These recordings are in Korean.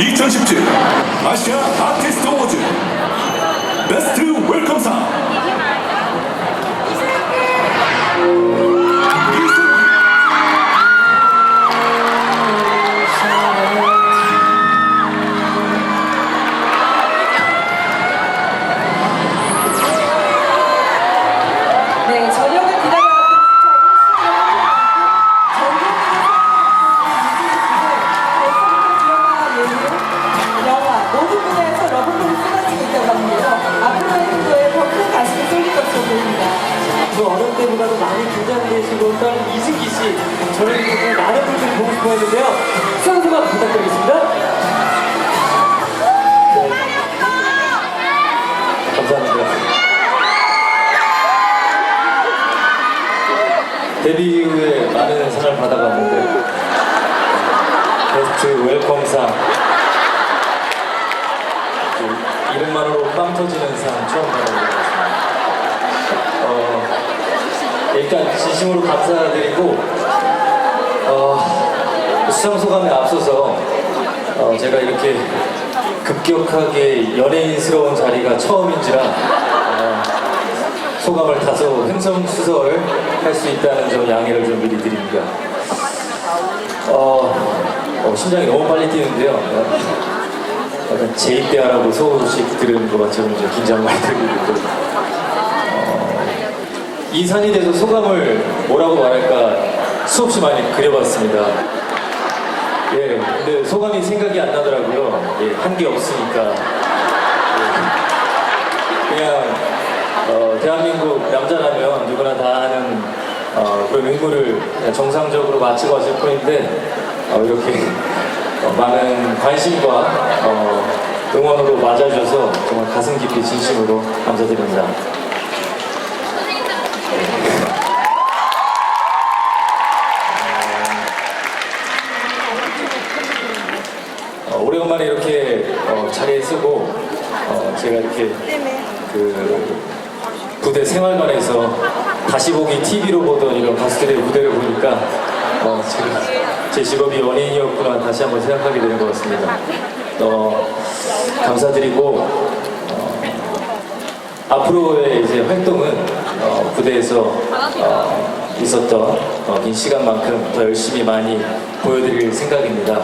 2017 아시아 아티스트 어워즈 베스트 긴장되시고 떤 이승기 씨 저를 보고 많은 분들이 보고 싶어 했는데요. 수상 소감 부탁드리겠습니다. 네. 감사합니다. 데뷔 이후에 많은 상을 받아봤는데 베스트 웰컴상. 그 이름만으로 빵 터지는 상 처음 받아봤습니다 어, 일단 진심으로 감사드리고 어, 수상 소감에 앞서서 어, 제가 이렇게 급격하게 연예인스러운 자리가 처음인지라 어, 소감을 다소 횡성수설 할 수 있다는 점 양해를 좀 미리 드립니다. 어, 어, 심장이 너무 빨리 뛰는데요. 어, 약간 재입대하라고 소식 들은 것처럼 좀 긴장 많이 되고 있고 이 산이 돼서 소감을 뭐라고 말할까 수없이 많이 그려봤습니다. 예, 근데 소감이 생각이 안 나더라고요. 예, 한 게 없으니까. 예, 그냥 어, 대한민국 남자라면 누구나 다 하는 어, 그런 의무를 정상적으로 마치고 왔을 뿐인데 어, 이렇게 어, 많은 관심과 어, 응원으로 맞아주셔서 정말 가슴 깊이 진심으로 감사드립니다. 어, 자리에 서고 어, 제가 이렇게 그 부대 생활관에서 다시 보기 TV로 보던 이런 가수들의 무대를 보니까 어, 제가 제 직업이 연예인이었구나 다시 한번 생각하게 되는 것 같습니다. 어, 감사드리고 어, 앞으로의 이제 활동은 어, 부대에서 어, 있었던 어, 긴 시간만큼 더 열심히 많이 보여드릴 생각입니다.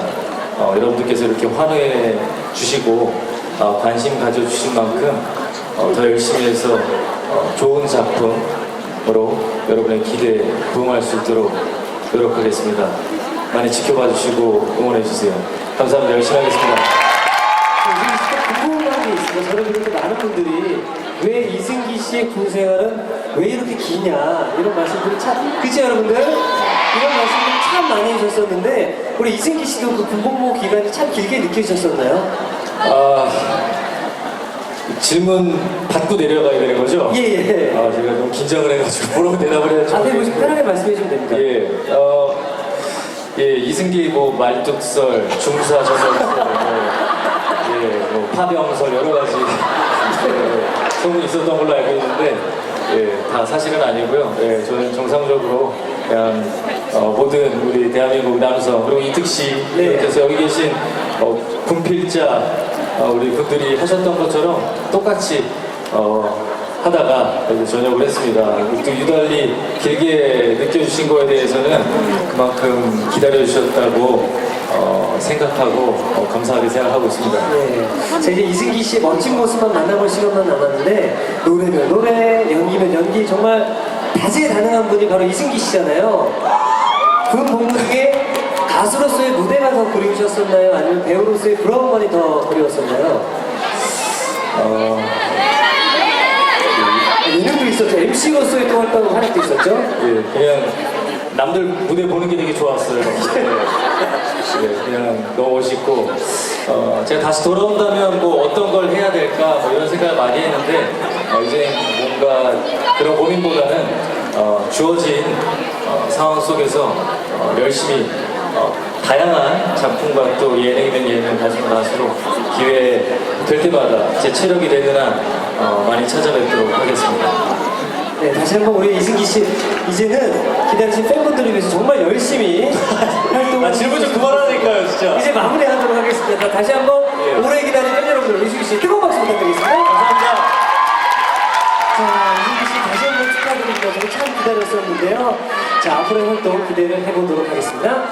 어, 여러분들께서 이렇게 환호해 주시고 어, 관심 가져주신 만큼 어, 더 열심히 해서 어, 좋은 작품으로 여러분의 기대에 부응할 수 있도록 노력하겠습니다. 많이 지켜봐 주시고 응원해 주세요. 감사합니다. 열심히 하겠습니다. 궁금한 게 있습니다. 저는 그렇게 많은 분들이 왜 이승기 씨의 군 생활은 왜 이렇게 기냐 이런 말씀들을 참 그치 여러분들 이런 말씀들 참 많이 해주셨었는데 우리 이승기 씨도 그 군복무 기간이 참 길게 느껴지셨었나요? 아 질문 받고 내려가야 되는 거죠? 예예. 아 제가 너무 긴장을 해가지고 뭐라고 대답을 해야 될지 앞에 보시면 모르겠는데. 편하게 말씀해 주시면 됩니다. 예, 어, 예, 이승기 뭐 말뚝설, 중사 저설설, 뭐, 예, 뭐 파병설 여러 가지 예, 소문이 있었던 걸로 알고 있는데, 예, 다 사실은 아니고요. 예, 저는 정상적으로 그냥 어, 모든 우리 대한민국 남성 그리고 이특 씨, 네. 그래서 여기 계신 어, 군필자 어, 우리 분들이 하셨던 것처럼 똑같이 어, 하다가 이제 전역을 했습니다. 또 유달리 길게 느껴주신 거에 대해서는 그만큼 기다려주셨다고 어, 생각하고 어, 감사하게 생각하고 있습니다. 네. 자 이제 이승기 씨의 멋진 모습만 만나볼 시간만 남았는데 노래면 노래, 연기면 연기 정말 다재다능한 분이 바로 이승기 씨잖아요. 그 복무에 가수로서의 무대가 더 그리우셨었나요? 아니면 배우로서의 브라운관이 더 그리웠었나요? 어, 예능도 있었죠. MC로서의 또 활동 활약도 있었죠. 예, 그냥 남들 무대 보는 게 되게 좋았어요. 예, 예, 그냥 너무 멋있고 어, 제가 다시 돌아온다면 뭐 어떤 걸 해야 될까 뭐 이런 생각을 많이 했는데 어, 이제 뭔가 그런 고민보다는 어, 주어진 어, 상황 속에서 어, 열심히 어, 다양한 작품과 또 예능이면 예능, 가수면 가수로 기회 될 때마다 제 체력이 되는 한 어, 많이 찾아뵙도록 하겠습니다. 네, 다시 한번 우리 이승기 씨 이제는 기다리신 팬분들을 위해서 정말 열심히 활동을 아, 질문 좀 그만하니까요, 진짜. 이제 마무리하도록 하겠습니다. 다시 한번 예. 오래 기다린 팬 여러분들 이승기 씨 뜨거운 박수 부탁드리겠습니다. 감사합니다. 자, 이승기 씨 다시 한번 축하드립니다. 저도 참 기다렸었는데요. 자, 앞으로의 활동 기대를 해보도록 하겠습니다.